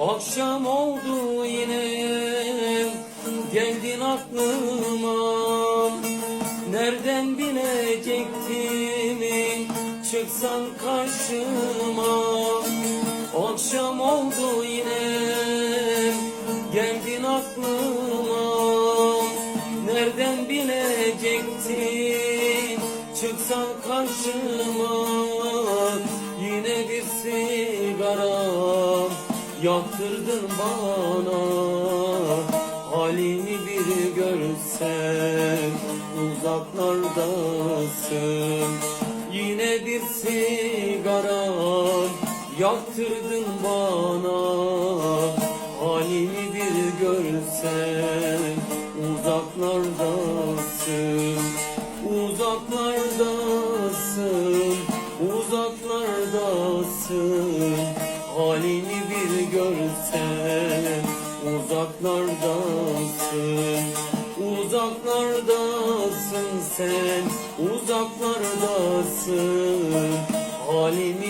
Akşam oldu yine geldin aklıma. Nereden bilecektim çıksan karşıma. Akşam oldu yine geldin aklıma. Nereden bilecektin çıksan karşıma Yine bir sigara yaktırdın bana. Halimi bir görsen uzaklardasın. Yine bir sigara yaktırdın bana. Halimi bir görsen uzaklardasın. Uzaklardasın, uzaklardasın Halini bir görsen uzaklardasın Uzaklardasın sen, uzaklardasın. Görsen